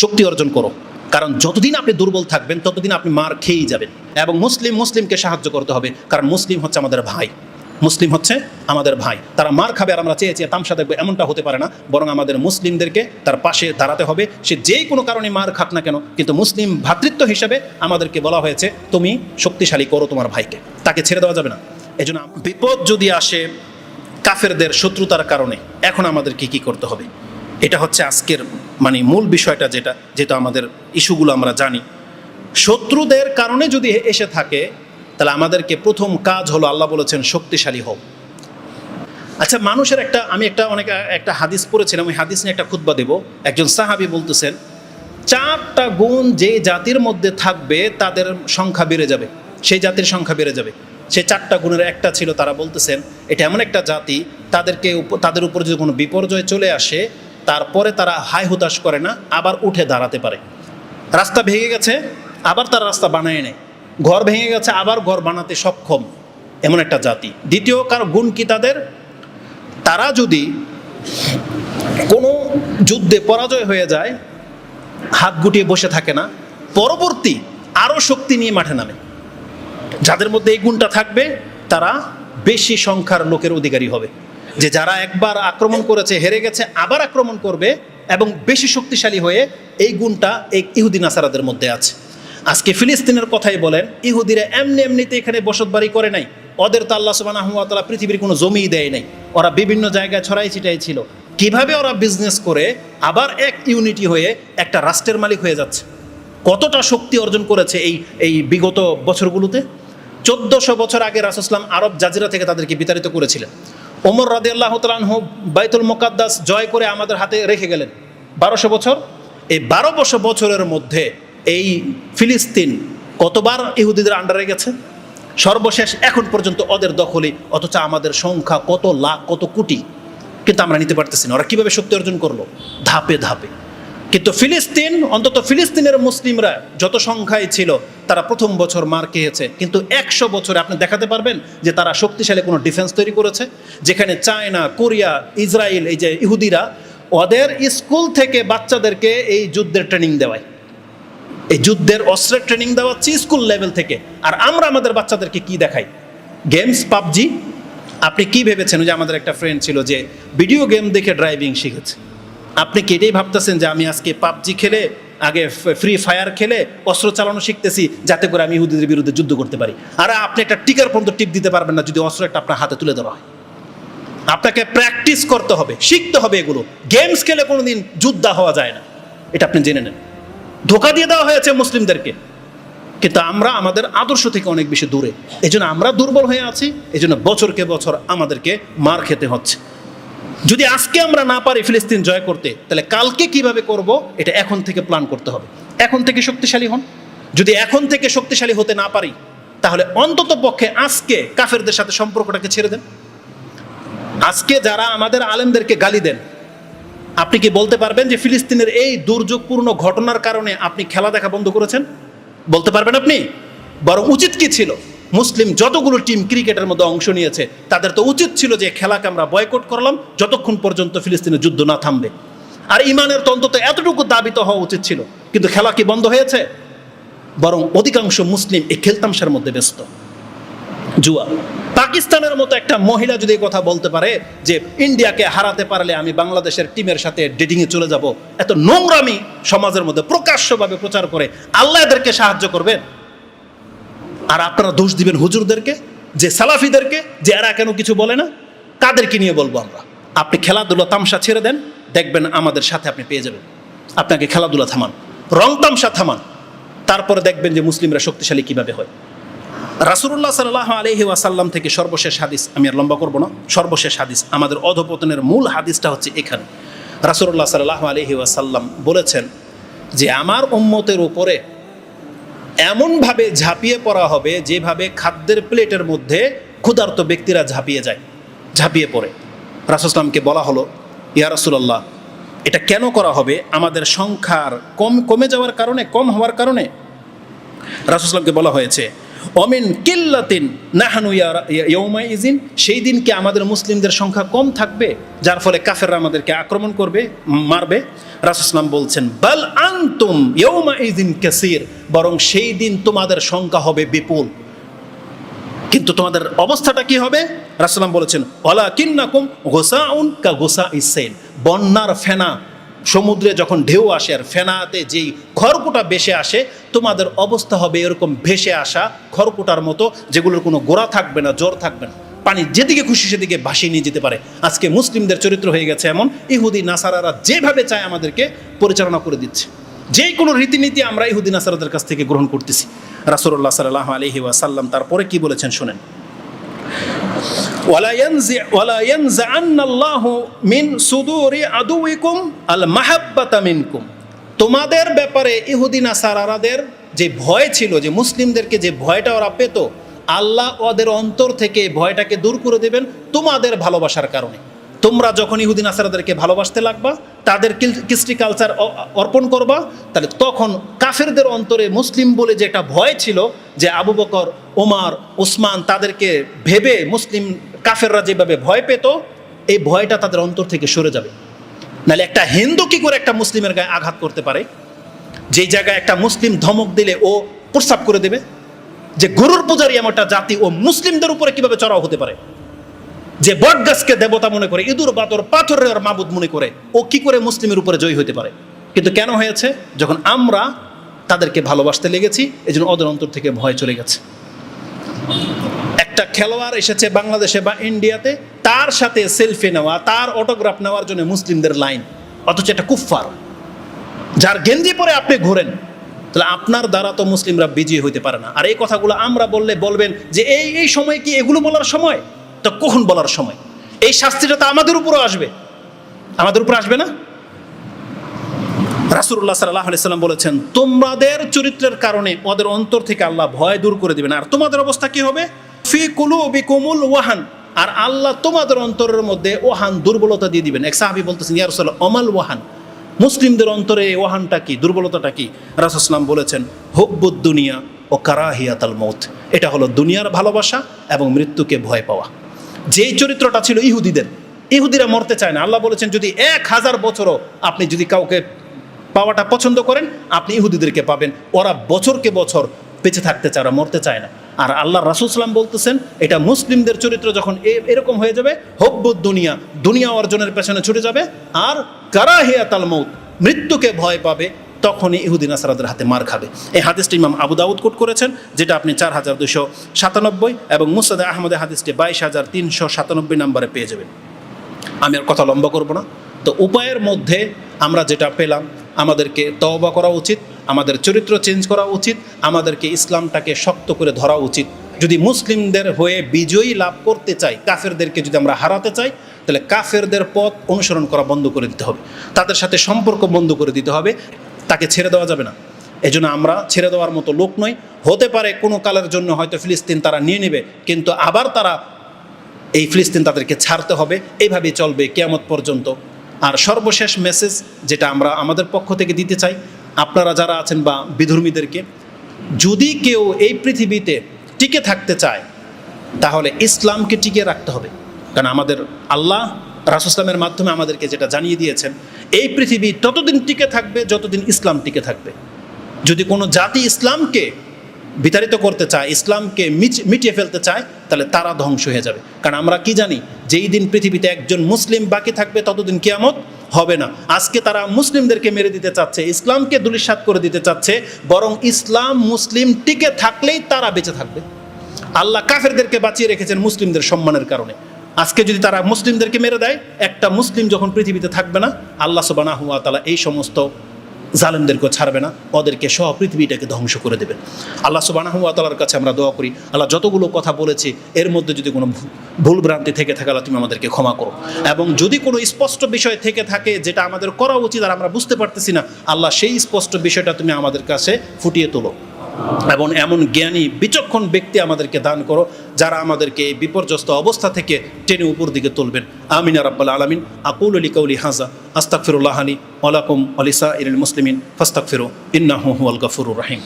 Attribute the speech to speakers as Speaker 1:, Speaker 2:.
Speaker 1: শক্তি অর্জন করো। কারণ যতদিন আপনি দুর্বল থাকবেন, ততদিন আপনি মার খেয়েই যাবেন। এবং মুসলিম মুসলিমকে সাহায্য করতে হবে, কারণ মুসলিম হচ্ছে আমাদের ভাই। মুসলিম হচ্ছে আমাদের ভাই। তারা মার খাবে আর আমরা চেয়ে চেয়ে তামসা দেখবে, এমনটা হতে পারে না। বরং আমাদের মুসলিমদেরকে তার পাশে দাঁড়াতে হবে। সে যেই কোনো কারণে মার খাক না কেন, কিন্তু মুসলিম ভ্রাতৃত্ব হিসেবে আমাদেরকে বলা হয়েছে, তুমি শক্তিশালী করো তোমার ভাইকে। তাকে ছেড়ে দেওয়া যাবে না। এজন্য বিপদ যদি আসে কাফেরদের শত্রুতার কারণে, এখন আমাদেরকে কি করতে হবে? এটা হচ্ছে আজকের মানে মূল বিষয়টা যেটা যেটা আমাদের ইস্যুগুলো আমরা জানি। শত্রুদের কারণে যদি এসে থাকে, তাহলে আমাদেরকে প্রথম কাজ হলো আল্লাহ বলেছেন, শক্তিশালী হোক আচ্ছা মানুষের একটা, আমি একটা, অনেক, একটা হাদিস পড়েছিলাম, ওই হাদিস নিয়ে একটা খুতবা দেব। একজন সাহাবি বলতেছেন, চারটা গুণ যে জাতির মধ্যে থাকবে, তাদের সংখ্যা বেড়ে যাবে। সেই জাতির সংখ্যা বেড়ে যাবে। সে চারটা গুণের একটা ছিল, তারা বলতেছেন, এটা এমন একটা জাতি, তাদেরকে তাদের উপর যদি কোনো বিপর্যয় চলে আসে তারপরে তারা হাই হুতাশ করে না, আবার উঠে দাঁড়াতে পারে। রাস্তা ভেঙে গেছে, আবার তারা রাস্তা বানায় নেয়। ঘর ভেঙে গেছে, আবার ঘর বানাতে সক্ষম এমন একটা জাতি। দ্বিতীয় কার গুণ কি তাদের? তারা যদি কোনো যুদ্ধে পরাজয় হয়ে যায়, হাত গুটিয়ে বসে থাকে না, পরবর্তী আরও শক্তি নিয়ে মাঠে নামে। যাদের মধ্যে এই গুণটা থাকবে, তারা বেশি সংখ্যার লোকের অধিকারী হবে। যে যারা একবার আক্রমণ করেছে, হেরে গেছে, আবার আক্রমণ করবে এবং বেশি শক্তিশালী হয়ে এই গুণটা এই ইহুদি নাসারাদের মধ্যে আছে। আজকে ফিলিস্তিনের কথাই বলেন, ইহুদিরা এমনি এমনিতে এখানে বসত বাড়ি করে নাই। ওদের তো আল্লাহ সুবাহ পৃথিবীর কোনো জমিই দেয় নাই। ওরা বিভিন্ন জায়গায় ছড়াই ছিটাই ছিল। কীভাবে ওরা বিজনেস করে, আবার এক ইউনিটি হয়ে একটা রাষ্ট্রের মালিক হয়ে যাচ্ছে? কতটা শক্তি অর্জন করেছে এই এই বিগত বছরগুলোতে? চোদ্দশো বছর আগে রাসুসলাম আরব জাজিরা থেকে তাদেরকে বিতাড়িত করেছিলেন। ওমর রাদে আল্লাহ তালাহ বাইতুল মোকাদ্দাস জয় করে আমাদের হাতে রেখে গেলেন। বারোশো বছর। এই বারো বছর বছরের মধ্যে এই ফিলিস্তিন কতবার ইহুদিদের আন্ডারে গেছে? সর্বশেষ এখন পর্যন্ত ওদের দখলে অথচ আমাদের সংখ্যা কত লাখ, কত কোটি, কিন্তু আমরা নিতে পারতেছি না। ওরা কীভাবে শক্তি অর্জন করল? ধাপে ধাপে। কিন্তু ফিলিস্তিন, অন্তত ফিলিস্তিনের মুসলিমরা যত সংখ্যায় ছিল, তারা প্রথম বছর মার খেয়েছে। কিন্তু একশো বছরে আপনি দেখাতে পারবেন যে তারা শক্তিশালী কোনো ডিফেন্স তৈরি করেছে, যেখানে চায়না, কোরিয়া, ইসরায়েল, এই যে ইহুদিরা, ওদের স্কুল থেকে বাচ্চাদেরকে এই যুদ্ধের ট্রেনিং দেওয়ায়। এই যুদ্ধের অস্ত্রের ট্রেনিং দেওয়াচ্ছি স্কুল লেভেল থেকে। আর আমরা আমাদের বাচ্চাদেরকে কি দেখাই? Games PUBG? আপনি কি ভেবেছেন? যে আমাদের একটা ফ্রেন্ড ছিল যে ভিডিও গেম দেখে ড্রাইভিং শিখেছে। আপনি কি এটাই ভাবতেছেন যে আমি আজকে পাবজি খেলে, আগে ফ্রি ফায়ার খেলে অস্ত্র চালানো শিখতেছি, যাতে করে আমি ইহুদিদের বিরুদ্ধে যুদ্ধ করতে পারি? আর আপনি একটা টিকার পর্যন্ত টিপ দিতে পারবেন না যদি অস্ত্র একটা আপনার হাতে তুলে দেওয়া হয়। আপনাকে প্র্যাকটিস করতে হবে, শিখতে হবে এগুলো। গেমস খেলে কোনোদিন যুদ্ধা হওয়া যায় না। এটা আপনি জেনে নেন। ধোকা দিয়ে দেওয়া হয়েছে মুসলিমদেরকে। কিন্তু আমরা আমাদের আদর্শ থেকে অনেক বেশি দূরে। এই জন্য আমরা দুর্বল হয়ে আছি এই জন্য বছরকে বছর আমাদেরকে মার খেতে হচ্ছে। যদি আজকে আমরা না পারি ফিলিস্তিন জয় করতে, তাহলে কালকে কীভাবে করব? এটা এখন থেকে প্ল্যান করতে হবে। এখন থেকে শক্তিশালী হন। যদি এখন থেকে শক্তিশালী হতে না পারি, তাহলে অন্তত পক্ষে আজকে কাফেরদের সাথে সম্পর্কটাকে ছেড়ে দেন। আজকে যারা আমাদের আলেমদেরকে গালি দেন, আপনি কি বলতে পারবেন যে ফিলিস্তিনের এই দুর্যোগপূর্ণ ঘটনার কারণে আপনি খেলা দেখা বন্ধ করেছেন? বলতে পারবেন আপনি? বরং উচিত কি ছিল? মুসলিম যতগুলো টিম ক্রিকেটের মধ্যে অংশ নিয়েছে, তাদের তো উচিত ছিল যে খেলাকে আমরা বয়কট করলাম, যতক্ষণ পর্যন্ত ফিলিস্তিনের যুদ্ধ না থামবে। আর ইমানের তো এতটুকু দাবিত হওয়া উচিত ছিল, কিন্তু খেলা কি বন্ধ হয়েছে? বরং অধিকাংশ মুসলিম এই খেলতামশার মধ্যে ব্যস্ত। জুয়া। পাকিস্তানের মতো একটা মহিলা যদি কথা বলতে পারে যে ইন্ডিয়াকে হারাতে পারলে আমি বাংলাদেশের টিমের সাথে ডেটিংয়ে চলে যাব, এত নোংরামি সমাজের মধ্যে প্রকাশ্যভাবে প্রচার করে আল্লাহ এদেরকে সাহায্য করবেন? আর আপনারা দোষ দিবেন হুজুরদেরকে, যে সালাফিদেরকে, যে এরা কেন কিছু বলে না? তাদেরকে নিয়ে বলব আমরা? আপনি খেলাধুলা তামসা ছেড়ে দেন, দেখবেন আমাদের সাথে আপনি পেয়ে যাবেন। আপনাকে খেলাধুলা থামান, রং তামসা থামান। তারপরে দেখবেন যে মুসলিমরা শক্তিশালী কীভাবে হয়। রাসুল্লাহ সাল্লাহ আলহি ওয়াসাল্লাম থেকে সর্বশেষ হাদিস, আমি আর লম্বা করব না, সর্বশেষ হাদিস, আমাদের অধপতনের মূল হাদিসটা হচ্ছে এখানে। রাসুল্লাহ সাল্লাহ আলহি ওয়াসাল্লাম বলেছেন যে, আমার উম্মতের উপরে এমনভাবে ঝাঁপিয়ে পড়া হবে যেভাবে খাদ্যের প্লেটের মধ্যে ক্ষুধার্ত ব্যক্তিরা ঝাঁপিয়ে যায়, ঝাঁপিয়ে পড়ে। রাসুসলামকে বলা হলো, ইয়া রাসুলাল্লাহ, এটা কেন করা হবে? আমাদের সংখ্যার কম কমে যাওয়ার কারণে, কম হওয়ার কারণে? রাসুসলামকে বলা হয়েছে অমিন কিল্লাতিন নাহানু ইয়ৌমা ইজিন সেই দিন কি আমাদের মুসলিমদের সংখ্যা কম থাকবে? যার ফলে কাফেররা আমাদেরকে আক্রমণ করবে, মারবে? রাসুসলাম বলছেন, বাল আন্তুম ইয়ৌমা ইজিন কাসির বরং সেই দিন তোমাদের সংখ্যা হবে বিপুল। কিন্তু তোমাদের অবস্থাটা কি হবে? রাসুলাম বলেছেন অলা কিন্নাকুম গোসাউন কা গোসা ইসেন বন্যার ফেনা। সমুদ্রে যখন ঢেউ আসে আর ফেনাতে যেই খড়কুটা ভেসে আসে, তোমাদের অবস্থা হবে এরকম ভেসে আসা খড়কুটার মতো, যেগুলোর কোনো গোড়া থাকবে না জ্বর থাকবে না। পানি যেদিকে খুশি সেদিকে ভাসিয়ে নিয়ে যেতে পারে। আজকে মুসলিমদের চরিত্র হয়ে গেছে এমন, ইহুদি নাসারারা যেভাবে চায় আমাদেরকে পরিচালনা করে দিচ্ছে। যে কোনো রীতিনীতি আমরা ইহুদিন আসারাদের কাছ থেকে গ্রহণ করতেছি। রাসুল্লাহ সাল্লাহ আলহি ওয়াসাল্লাম তারপরে কি বলেছেন শোনেন। মিন সুদুরি আদুইকুম আল মাহাব্বাতা তোমাদের ব্যাপারে ইহুদিন আসারাদের যে ভয় ছিল, যে মুসলিমদেরকে যে ভয়টা ওরা পেত, আল্লাহ ওদের অন্তর থেকে ভয়টাকে দূর করে দেবেন তোমাদের ভালোবাসার কারণে। তোমরা যখন ইহুদিন আসারাদেরকে ভালোবাসতে লাগবা, তাদের কৃষ্টি কালচার অর্পণ করবা, তাহলে তখন কাফেরদের অন্তরে মুসলিম বলে যে একটা ভয় ছিল, যে আবু বকর, ওমার, ওসমান তাদেরকে ভেবে মুসলিম কাফেররা যেভাবে ভয় পেত, এই ভয়টা তাদের অন্তর থেকে সরে যাবে। নাহলে একটা হিন্দু কি করে একটা মুসলিমের গায়ে আঘাত করতে পারে? যেই জায়গায় একটা মুসলিম ধমক দিলে ও প্রস্তাব করে দেবে? যে গরুর পূজারি এমন একটা জাতি ও মুসলিমদের উপরে কীভাবে চড়াও হতে পারে? যে বটগাছকে দেবতা মনে করে, ইঁদুর বাতর পাথরের মাবুদ মনে করে, ও কি করে মুসলিমের উপরে জয়ী হতে পারে? কিন্তু কেন হয়েছে? যখন আমরা তাদেরকে ভালোবাসতে লেগেছি এই জন্য ওদের অন্তর থেকে ভয় চলে গেছে। একটা খেলোয়াড় এসেছে বাংলাদেশে বা ইন্ডিয়াতে, তার সাথে সেলফি নেওয়া, তার অটোগ্রাফ নেওয়ার জন্য মুসলিমদের লাইন অথচ এটা কুফফার। যার গেঞ্জি পরে আপনি ঘোরেন, তাহলে আপনার দ্বারা তো মুসলিমরা বিজয়ী হইতে পারে না। আর এই কথাগুলো আমরা বললে বলবেন যে এই এই সময় কি এগুলো বলার সময়? তো কখন বলার সময়? এই শাস্তিটা তো আমাদের উপরও আসবে। আমাদের উপর আসবে না? রাসুল্লাহ সাল্লাহ সাল্লাম বলেছেন তোমাদের চরিত্রের কারণে ওদের অন্তর থেকে আল্লাহ ভয় দূর করে দেবেন। আর তোমাদের অবস্থা কি হবে? ফি কুলু বিকুমুল ওয়াহান। আর আল্লাহ তোমাদের অন্তরের মধ্যে ওহান দুর্বলতা দিয়ে দিবেন। এক সাহাবি বলতেছেন ইয়ারসাল্লাহ অমাল ওয়াহান। মুসলিমদের অন্তরে এই ওহানটা কি, দুর্বলতাটা কি? রাসুসলাম বলেছেন, হব্বুদ দুনিয়া ও কারাহিয়াতাল মৌত এটা হলো দুনিয়ার ভালোবাসা এবং মৃত্যুকে ভয় পাওয়া। যেই চরিত্রটা ছিল ইহুদিদের, ইহুদিরা মরতে চায় না। আল্লাহ বলেছেন, যদি এক হাজার বছরও আপনি যদি কাউকে পাওয়াটা পছন্দ করেন, আপনি ইহুদিদেরকে পাবেন। ওরা বছরকে বছর বেঁচে থাকতে চায় ওরা মরতে চায় না। আর আল্লাহ রাসুলসালাম বলতেছেন, এটা মুসলিমদের চরিত্র যখন এরকম হয়ে যাবে, হব্বুদ দুনিয়া দুনিয়া অর্জনের পেছনে ছুটে যাবে, আর কারাহিয়া তাল মৌত মৃত্যুকে ভয় পাবে, তখনই ইহুদিন আসারাদের হাতে মার খাবে। এই হাদিসটি ইমাম আবু দাউদ কোট করেছেন, যেটা আপনি চার হাজার দুশো সাতানব্বই এবং মুসাদ আহমদের হাদিসটি বাইশ হাজার তিনশো সাতানব্বই নম্বরে পেয়ে যাবেন। আমি আর কথা লম্বা করব না। তো উপায়ের মধ্যে আমরা যেটা পেলাম, আমাদেরকে তওবা করা উচিত আমাদের চরিত্র চেঞ্জ করা উচিত, আমাদেরকে ইসলামটাকে শক্ত করে ধরা উচিত। যদি মুসলিমদের হয়ে বিজয়ী লাভ করতে চাই, কাফেরদেরকে যদি আমরা হারাতে চাই, তাহলে কাফেরদের পথ অনুসরণ করা বন্ধ করে দিতে হবে। তাদের সাথে সম্পর্ক বন্ধ করে দিতে হবে। তাকে ছেড়ে দেওয়া যাবে না। এই জন্য আমরা ছেড়ে দেওয়ার মতো লোক নই। হতে পারে কোনো কালের জন্য হয়তো ফিলিস্তিন তারা নিয়ে নেবে, কিন্তু আবার তারা এই ফিলিস্তিন তাদেরকে ছাড়তে হবে। এইভাবেই চলবে কেয়ামত পর্যন্ত। আর সর্বশেষ মেসেজ যেটা আমরা আমাদের পক্ষ থেকে দিতে চাই আপনারা যারা আছেন বা বিধর্মীদেরকে, যদি কেউ এই পৃথিবীতে টিকে থাকতে চায়, তাহলে ইসলামকে টিকে রাখতে হবে। কারণ আমাদের আল্লাহ রাসুসলামের মাধ্যমে আমাদেরকে যেটা জানিয়ে দিয়েছেন, এই পৃথিবী ততদিন টিকে থাকবে, যতদিন ইসলাম টিকে থাকবে। যদি কোনো জাতি ইসলামকে বিতাড়িত করতে চায়, ইসলামকে মিটিয়ে ফেলতে চায়, তাহলে তারা ধ্বংস হয়ে যাবে। কারণ আমরা কি জানি, যেই দিন পৃথিবীতে একজন মুসলিম বাকি থাকবে, ততদিন কিয়ামত হবে না। আজকে তারা মুসলিমদেরকে মেরে দিতে চাচ্ছে, ইসলামকে দুলিশাত করে দিতে চাচ্ছে, বরং ইসলাম মুসলিম টিকে থাকলেই তারা বেঁচে থাকবে। আল্লাহ কাফেরদেরকে বাঁচিয়ে রেখেছেন মুসলিমদের সম্মানের কারণে। আজকে যদি তারা মুসলিমদেরকে মেরে দেয়, একটা মুসলিম যখন পৃথিবীতে থাকবে না, আল্লাহ সবানা হুয়া তালা এই সমস্ত জালেমদেরকেও ছাড়বে না, ওদেরকে সহ পৃথিবীটাকে ধ্বংস করে দেবে। আল্লাহ সুবানাহুয়াতালার কাছে আমরা দোয়া করি, আল্লাহ যতগুলো কথা বলেছি, এর মধ্যে যদি কোনো ভুল ভ্রান্তি থেকে থাকে, আল্লাহ তুমি আমাদেরকে ক্ষমা করো। এবং যদি কোনো স্পষ্ট বিষয় থেকে থাকে যেটা আমাদের করা উচিত আর আমরা বুঝতে পারতেছি না, আল্লাহ সেই স্পষ্ট বিষয়টা তুমি আমাদের কাছে ফুটিয়ে তোলো। এবং এমন জ্ঞানী, বিচক্ষণ ব্যক্তি আমাদেরকে দান করো, যারা আমাদেরকে এই বিপর্যস্ত অবস্থা থেকে টেনে উপর দিকে তুলবেন। আমিন রাব্বাল আলমিন। আকুল আলী কৌলি হাজা আস্তাকফিরুল্লাহানি ওলাকুম আলিসা ইরুল মুসলিমিন ফাস্তাকফিরু ইন্নাহু হুয়াল গফুরুর রাহিম।